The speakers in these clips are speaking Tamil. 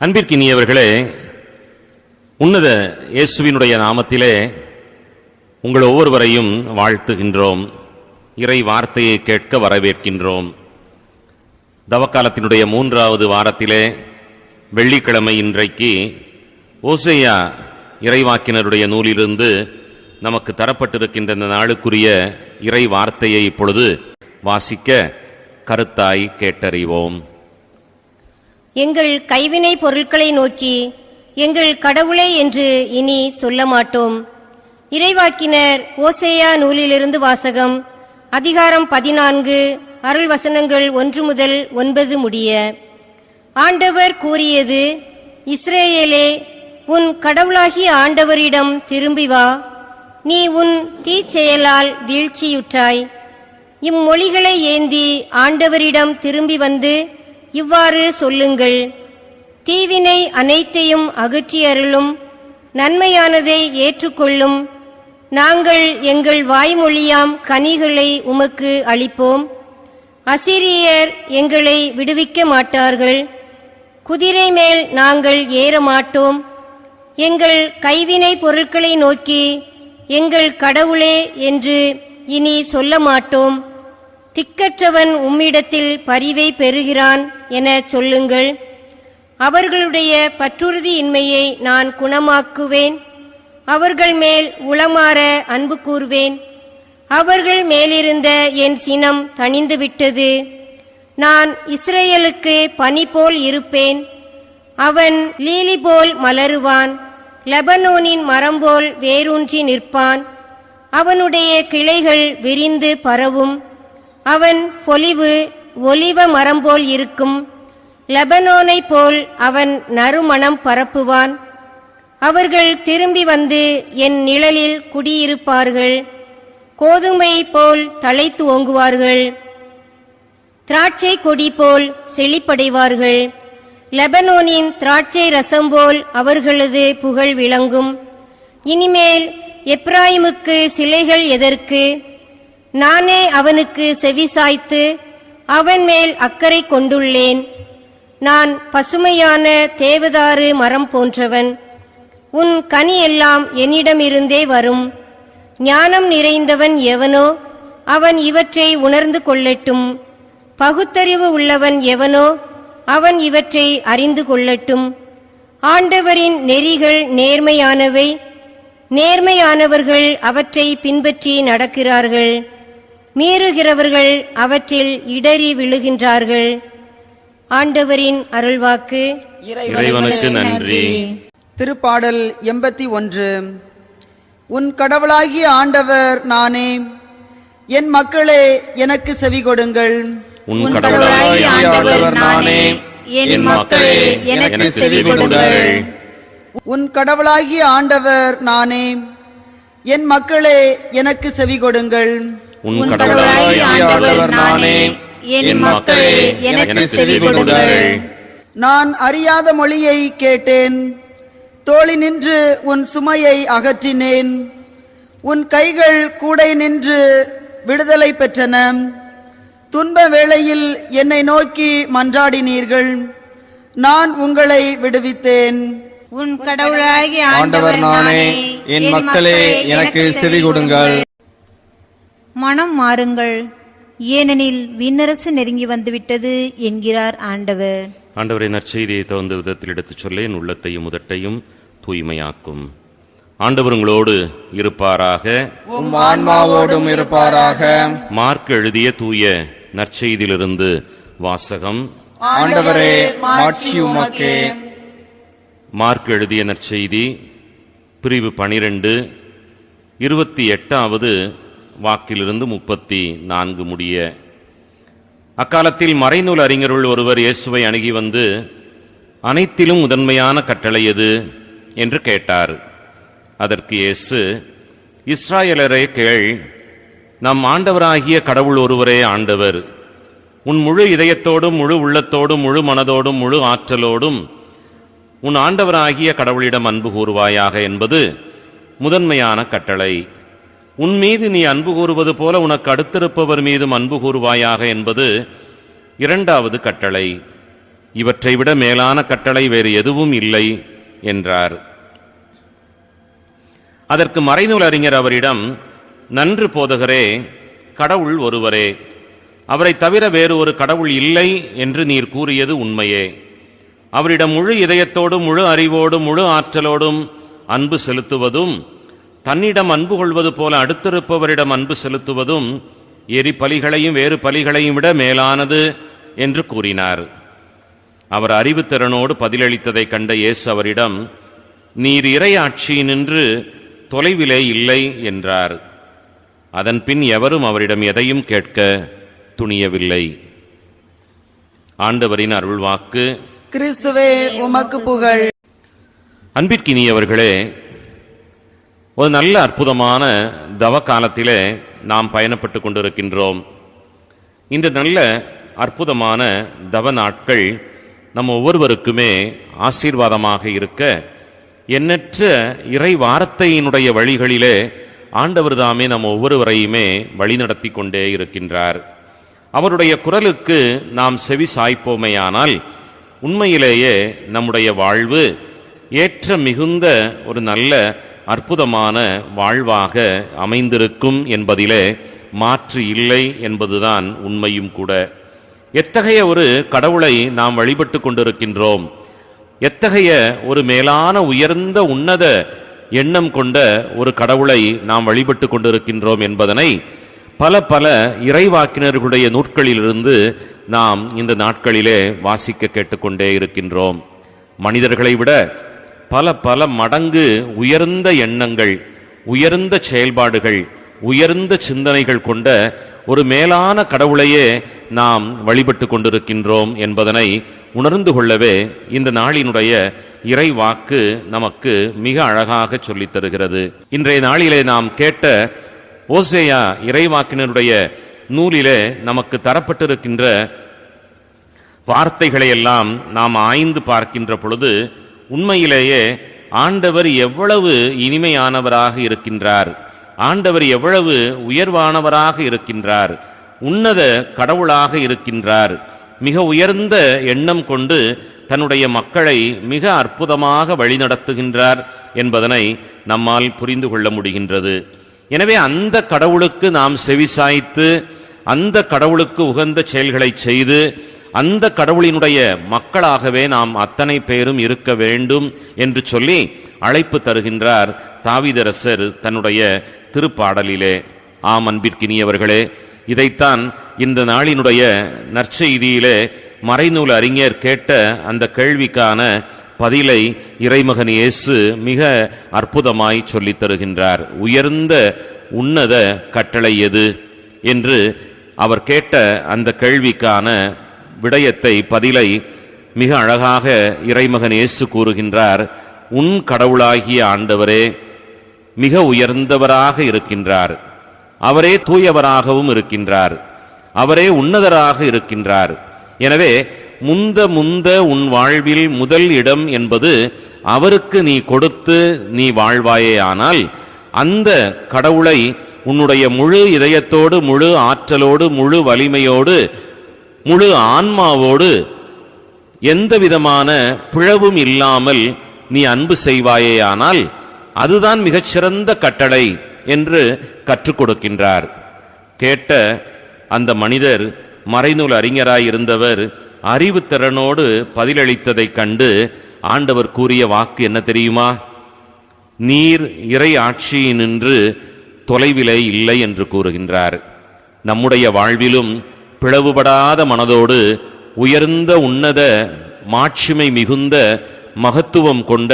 அன்பிற்கினியவர்களே உன்னத இயேசுவினுடைய நாமத்திலே உங்கள் ஒவ்வொருவரையும் வாழ்த்துகின்றோம் இறை வார்த்தையை கேட்க வரவேற்கின்றோம். தவக்காலத்தினுடைய மூன்றாவது வாரத்திலே வெள்ளிக்கிழமை இன்றைக்கு ஓசையா இறைவாக்கினருடைய நூலிலிருந்து நமக்கு தரப்பட்டிருக்கின்ற இந்த நாளுக்குரிய இறை வார்த்தையை இப்பொழுது வாசிக்க கருத்தாய் கேட்டறிவோம். எங்கள் கைவினை பொருட்களை நோக்கி எங்கள் கடவுளே என்று இனி சொல்ல மாட்டோம் இறைவாக்கினர் ஓசேயா நூலிலிருந்து வாசகம் அதிகாரம் பதினான்கு அருள் வசனங்கள் ஒன்று முதல் ஒன்பது முடிய. ஆண்டவர் கூறியது இஸ்ரேலே உன் கடவுளாகிய ஆண்டவரிடம் திரும்பி வா. நீ உன் தீச்செயலால் வீழ்ச்சியுற்றாய். இம்மொழிகளை ஏந்தி ஆண்டவரிடம் திரும்பி வந்து இவ்வாறு சொல்லுங்கள். தீவினை அனைத்தையும் அகற்றியருளும் நன்மையானதை ஏற்றுக்கொள்ளும். நாங்கள் எங்கள் வாய்மொழியாம் கனிகளை உமக்கு அளிப்போம். அசிரியர் எங்களை விடுவிக்க மாட்டார்கள். குதிரை மேல் நாங்கள் ஏற மாட்டோம். எங்கள் கைவினை பொருட்களை நோக்கி எங்கள் கடவுளே என்று இனி சொல்ல மாட்டோம். திக்கற்றவன் உம்மிடத்தில் பரிவை பெறுகிறான் என சொல்லுங்கள். அவர்களுடைய பற்றுறுதியின்மையை நான் குணமாக்குவேன். அவர்கள் மேல் உளமாற அன்பு கூறுவேன். அவர்கள் மேலிருந்த என் சினம் தணிந்துவிட்டது. நான் இஸ்ரேலுக்கு பனி போல் இருப்பேன். அவன் லீலி போல் மலருவான். லெபனோனின் மரம் போல் வேரூன்றி நிற்பான். அவனுடைய கிளைகள் விரிந்து பரவும். அவன் பொலிவு ஒலிவ மரம் போல் இருக்கும். லெபனோனைப் போல் அவன் நறுமணம் பரப்புவான். அவர்கள் திரும்பி வந்து என் நிழலில் குடியிருப்பார்கள். கோதுமை போல் தழைத்து ஓங்குவார்கள் திராட்சை கொடி போல் செழிப்படைவார்கள். லெபனோனின் திராட்சை ரசம் போல் அவர்களது புகழ் விளங்கும். இனிமேல் எப்ராயிமுக்கு சிலைகள் எதற்கு? நானே அவனுக்கு செவிசாய்த்து அவன் மேல் அக்கறை கொண்டுள்ளேன். நான் பசுமையான தேவதாறு மரம் போன்றவன். உன் கனி எல்லாம் என்னிடமிருந்தே வரும். ஞானம் நிறைந்தவன் எவனோ அவன் இவற்றை உணர்ந்து கொள்ளட்டும். பகுத்தறிவு உள்ளவன் எவனோ அவன் இவற்றை அறிந்து கொள்ளட்டும். ஆண்டவரின் நெறிகள் நேர்மையானவை. நேர்மையானவர்கள் அவற்றை பின்பற்றி நடக்கிறார்கள். மீறுகிறவர்கள் அவற்றில் இடறி விழுகின்றார்கள். ஆண்டவரின் அருள்வாக்கு. இறைவனுக்கு நன்றி. திருப்பாடல் எண்பத்தி ஒன்று. உன் கடவுளாகிய ஆண்டவர் நானே. என் மக்களே எனக்கு செவி கொடுங்கள். உன் கடவுளாகிய ஆண்டவர் நானே. என் மக்களே எனக்கு செவி கொடுங்கள். உன் கடவுளாகிய ஆண்டவர் நானே. என் மக்களே எனக்கு செவி கொடுங்கள். உன் கடவுளாகிய ஆண்டவர் நானே. என் மக்களே எனக்கு செவி கொடுங்கள். நான் அறியாத மொழியை கேட்டேன். தோழி நின்று உன் சுமையை அகற்றினேன். உன் கைகள் கூடை நின்று விடுதலை பெற்றன. துன்ப வேளையில் என்னை நோக்கி மன்றாடினீர்கள். நான் உங்களை விடுவித்தேன். உன் கடவுளாகிய ஆண்டவர் நானே. என் மக்களே எனக்கு செவி கொடுங்கள். மனம் மாறுங்கள். ஏனெனில் விண்ணரசு நெருங்கி வந்துவிட்டது என்கிறார் ஆண்டவர். ஆண்டவரை நற்செய்தியை தகுந்த விதத்தில் எடுத்துச் சொல்ல என் உள்ளத்தையும் உதட்டையும் தூய்மையாக்கும். ஆண்டவர் உங்களோடு இருப்பாராக. உம் ஆன்மாவோடும் இருப்பாராக. மார்க் எழுதிய தூய நற்செய்தியிலிருந்து வாசகம். ஆண்டவரே மாட்சி உமக்கே. மார்க் எழுதிய நற்செய்தி பிரிவு பனிரெண்டு இருபத்தி எட்டாவது வாக்கிலிருந்து முப்பத்தி நான்கு முடிய. அக்காலத்தில் மறைநூல் அறிஞருள் ஒருவர் இயேசுவை அணுகி வந்து அனைத்திலும் முதன்மையான கட்டளை எது? என்று கேட்டார். அதற்கு இயேசு இஸ்ராயலரே கேள் நம் ஆண்டவராகிய கடவுள் ஒருவரே ஆண்டவர். உன் முழு இதயத்தோடும் முழு உள்ளத்தோடும் முழு மனதோடும் முழு ஆற்றலோடும் உன் ஆண்டவராகிய கடவுளிடம் அன்பு கூறுவாயாக என்பது முதன்மையான கட்டளை. உன் மீது நீ அன்பு கூறுவது போல உனக்கு அடுத்திருப்பவர் மீதும் அன்பு கூறுவாயாக என்பது இரண்டாவது கட்டளை. இவற்றை விட மேலான கட்டளை வேறு எதுவும் இல்லை என்றார். அதற்கு மறைநூல் அறிஞர் அவரிடம் நன்று போதகரே கடவுள் ஒருவரே அவரை தவிர வேறு ஒரு கடவுள் இல்லை என்று நீர் கூறியது உண்மையே. அவரிடம் முழு இதயத்தோடும் முழு அறிவோடும் முழு ஆற்றலோடும் அன்பு செலுத்துவதும் தன்னிடம் அன்பு கொள்வது போல அடுத்திருப்பவரிடம் அன்பு செலுத்துவதும் எரி பலிகளையும் வேறு பலிகளையும் விட மேலானது என்று கூறினார். அவர் அறிவுத்திறனோடு பதிலளித்ததைக் கண்ட இயேசு அவரிடம் நீர் இறையாட்சியினின்று தொலைவிலே இல்லை என்றார். அதன்பின் எவரும் அவரிடம் எதையும் கேட்க துணியவில்லை. ஆண்டவரின் அருள்வாக்கு. கிறிஸ்துவே உமக்கு புகழ். அன்பிற்கினியவர்களே ஒரு நல்ல அற்புதமான தவ காலத்திலே நாம் பயணப்பட்டு கொண்டிருக்கின்றோம். இந்த நல்ல அற்புதமான தவ நாட்கள் நம் ஒவ்வொருவருக்குமே ஆசீர்வாதமாக இருக்க எண்ணற்ற இறை வார்த்தையினுடைய வழிகளிலே ஆண்டவர் தாமே நம் ஒவ்வொருவரையுமே வழிநடத்தி கொண்டே இருக்கின்றார். அவருடைய குரலுக்கு நாம் செவி சாய்ப்போமையானால் உண்மையிலேயே நம்முடைய வாழ்வு ஏற்ற மிகுந்த ஒரு நல்ல அற்புதமான வாழ்வாக அமைந்திருக்கும் என்பதிலே மாற்று இல்லை என்பதுதான் உண்மையும் கூட. எத்தகைய ஒரு கடவுளை நாம் வழிபட்டு கொண்டிருக்கின்றோம்? எத்தகைய ஒரு மேலான உயர்ந்த உன்னத எண்ணம் கொண்ட ஒரு கடவுளை நாம் வழிபட்டு கொண்டிருக்கின்றோம் என்பதனை பல பல இறைவாக்கினர்களுடைய நூற்களிலிருந்து நாம் இந்த நாட்களிலே வாசிக்க கேட்டுக்கொண்டே இருக்கின்றோம். மனிதர்களை விட பல பல மடங்கு உயர்ந்த எண்ணங்கள் உயர்ந்த செயல்பாடுகள் உயர்ந்த சிந்தனைகள் கொண்ட ஒரு மேலான கடவுளையே நாம் வழிபட்டு கொண்டிருக்கின்றோம் என்பதனை உணர்ந்து கொள்ளவே இந்த நாளினுடைய இறை வாக்கு நமக்கு மிக அழகாக சொல்லித் தருகிறது. இன்றைய நாளிலே நாம் கேட்ட ஓசேயா இறைவாக்கினருடைய நூலிலே நமக்கு தரப்பட்டிருக்கின்ற வார்த்தைகளை எல்லாம் நாம் ஆய்ந்து பார்க்கின்ற பொழுது உண்மையிலேயே ஆண்டவர் எவ்வளவு இனிமையானவராக இருக்கின்றார். ஆண்டவர் எவ்வளவு உயர்வானவராக இருக்கின்றார். உன்னத கடவுளாக இருக்கின்றார். மிக உயர்ந்த எண்ணம் கொண்டு தன்னுடைய மக்களை மிக அற்புதமாக வழிநடத்துகின்றார் என்பதனை நம்மால் புரிந்து கொள்ள முடிகின்றது. எனவே அந்த கடவுளுக்கு நாம் செவிசாய்த்து அந்த கடவுளுக்கு உகந்த செயல்களை செய்து அந்த கடவுளினுடைய மக்களாகவே நாம் அத்தனை பேரும் இருக்க வேண்டும் என்று சொல்லி அழைப்பு தருகின்றார் தாவிதரசர் தன்னுடைய திருப்பாடலிலே. ஆம் அன்பிற்கினியவர்களே இதைத்தான் இந்த நாளினுடைய நற்செய்தியிலே மறைநூல் அறிஞர் கேட்ட அந்த கேள்விக்கான பதிலை இறைமகன் இயேசு மிக அற்புதமாய் சொல்லித் தருகின்றார். உயர்ந்த உன்னத கட்டளை எது? என்று அவர் கேட்ட அந்த கேள்விக்கான விடயத்தை பதிலை மிக அழகாக இறைமகன் இயேசு கூறுகின்றார் உன் கடவுளாகிய ஆண்டவரே மிக உயர்ந்தவராக இருக்கின்றார். அவரே தூயவராகவும் இருக்கின்றார். அவரே உன்னதராக இருக்கின்றார். எனவே முந்த முந்த உன் வாழ்வில் முதல் இடம் என்பது அவருக்கு நீ கொடுத்து நீ வாழ்வாயே ஆனால் அந்த கடவுளை உன்னுடைய முழு இதயத்தோடு முழு ஆற்றலோடு முழு வலிமையோடு முழு ஆன்மாவோடு எந்த விதமான பிழவும் இல்லாமல் நீ அன்பு செய்வாயேயானால் அதுதான் மிகச்சிறந்த கட்டளை என்று கற்றுக் கொடுக்கின்றார். கேட்ட அந்த மனிதர் மறைநூல் அறிஞராயிருந்தவர் அறிவு அறிவுத்திறனோடு பதிலளித்ததைக் கண்டு ஆண்டவர் கூறிய வாக்கு என்ன தெரியுமா? நீர் இறை ஆட்சியினின்று தொலைவிலே இல்லை என்று கூறுகின்றார். நம்முடைய வாழ்விலும் பிளவுபடாத மனதோடு உயர்ந்த உன்னத மாட்சிமை மிகுந்த மகத்துவம் கொண்ட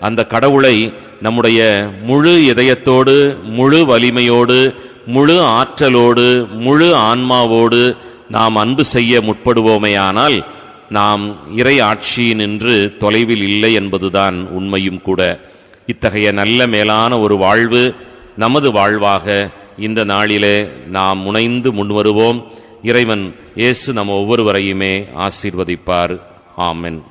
அந்த கடவுளை நம்முடைய முழு இதயத்தோடு முழு வலிமையோடு முழு ஆற்றலோடு முழு ஆன்மாவோடு நாம் அன்பு செய்ய முற்படுவோமேயானால் நாம் இறை ஆட்சியினின்று தொலைவில் இல்லை என்பதுதான் உண்மையும் கூட. இத்தகைய நல்ல மேலான ஒரு வாழ்வு நமது வாழ்வாக இந்த நாளிலே நாம் முனைந்து முன்வருவோம். இறைவன் இயேசு நம்ம ஒவ்வொருவரையுமே ஆசீர்வதிப்பார். ஆமென்.